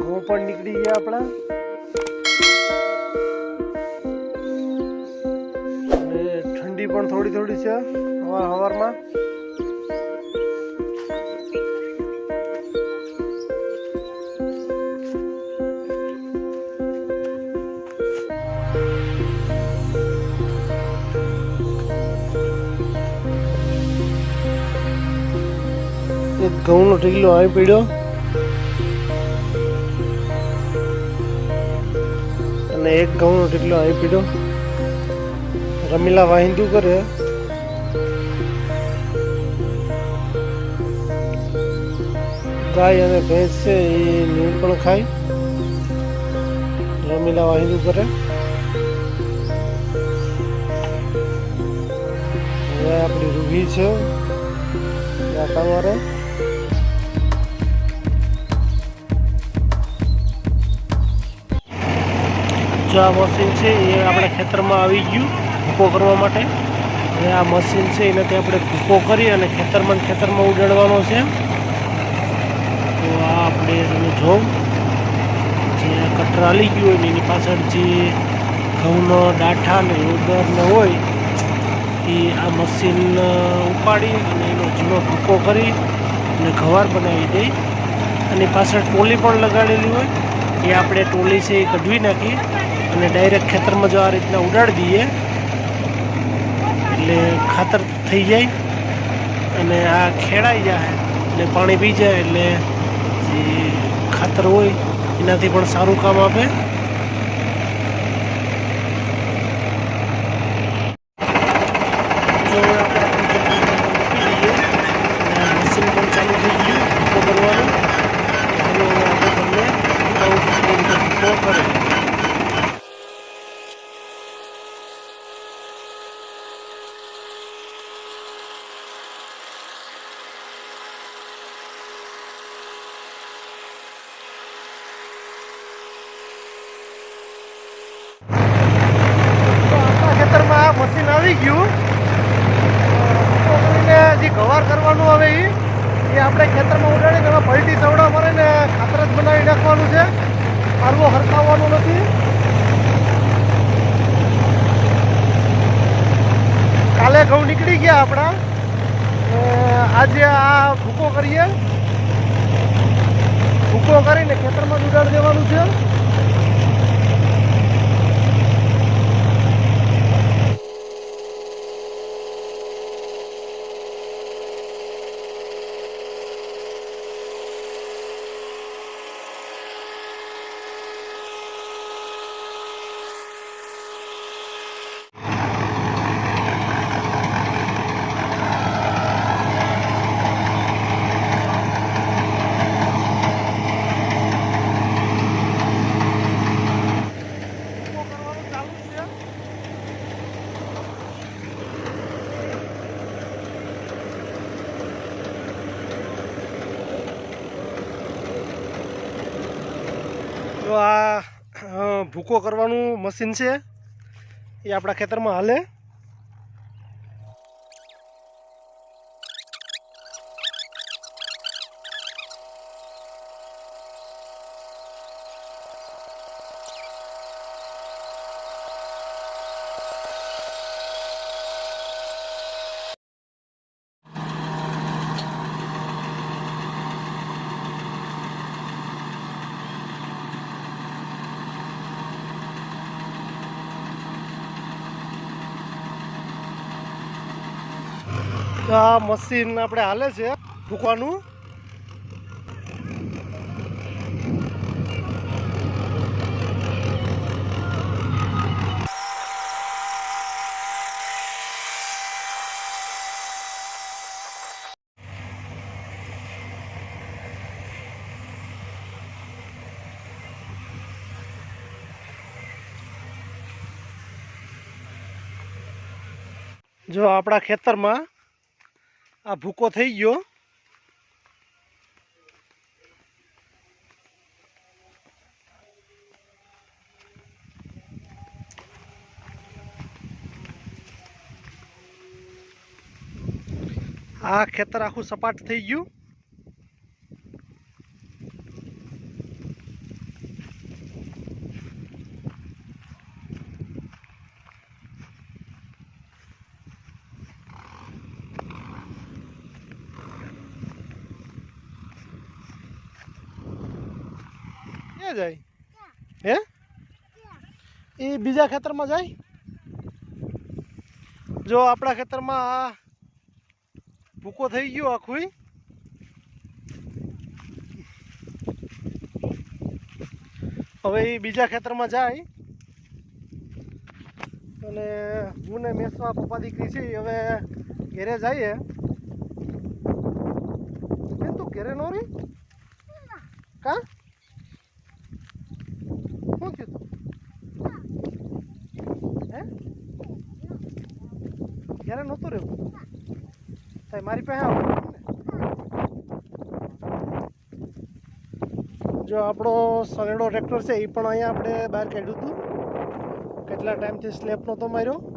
ઘઉં પણ નીકળી ગયા આપણા. અને ઠંડી પણ થોડી થોડી છે હવાર હવારમાં. ઘઉંનો ઢીલો આવી પડ્યો. અને એક ઘઉંનો ટીટલો આવી પડ્યો રમીલા વાહિંદુ કરે. ગાય અને ભેંસ છે, એ નીણ પણ ખાય. રમીલા વાહિંદુ કરે. હવે આપણી રૂહી છે રાતા જો આ મશીન છે, એ આપણા ખેતરમાં આવી ગયું ભૂકો કરવા માટે. અને આ મશીન છે એનાથી આપણે ભૂકો કરી અને ખેતરમાં ખેતરમાં ઉડાડવાનો છે. તો આ આપણે તમે જોઉં જે કટર હાલી ગયું હોય ને, એની પાછળ જે ઘઉંનો ડાઠા ને ઉદરને હોય, એ આ મશીન ઉપાડી અને એનો જૂનો ભૂકો કરી અને ઘવાર બનાવી દે. અને પાછળ ટોલી પણ લગાડેલી હોય. એ આપણે ટોલી છે એ કઢવી નાખી અને ડાયરેક્ટ ખેતરમાં જો આ રીતના ઉડાડી દઈએ, એટલે ખાતર થઈ જાય અને આ ખેડાઈ જાય એટલે પાણી પી જાય એટલે જે ખાતર હોય એનાથી પણ સારું કામ આપે. જો હવે આપણે આપણી ખેતરમાં મૂકી દઈએ અને આ મશીન પણ ચાલુ થઈ ગયું ભૂકો કરવાનું ચાલો આપણે તમને બતાવું કે કેવી રીતે ભૂકો કરે તો આપણા ખેતરમાં આ મશીન આવી ગયું. તો કરીને જે ગવાર કરવાનું હવે એ આપણે ખેતરમાં ઉડાડીને એમાં પલટી મળે ને ખાતર જ બનાવી નાખવાનું છે. પારવો હરકાવવાનું નથી. કાલે ઘઉં નીકળી ગયા આપણા. આજે આ ભૂકો કરીએ. ભૂકો કરીને ખેતરમાં ઉડાડી દેવાનું છે. તો આ ભૂકો કરવાનું મશીન છે. એ આપણા ખેતરમાં હાલે. આ મશીન આપણે હાલે છે ભૂકવાનું જો આપણા ખેતરમાં આ ભૂકો થઈ ગયો આ ખેતર આખું સપાટ થઈ ગયું ક્યાં જાય? હે? એ બીજા ખેતરમાં જાય? જો આપણા ખેતરમાં આ ભૂકો થઈ ગયો આખું હવે એ બીજા ખેતરમાં જાય. અને હું ને મેસવા પપ્પા દીકરી છે હવે ઘેરે જઈએ. તું ઘેરે નો રી? કા શું થયું તું હે ઘેરે નહોતું રહેવું મારી પાસે આવવાનું જો આપણો સરેડો ટ્રેક્ટર છે, એ પણ અહીંયા આપણે બહાર કાઢ્યું હતું. કેટલા ટાઈમથી સ્લેપ નહોતો માર્યો.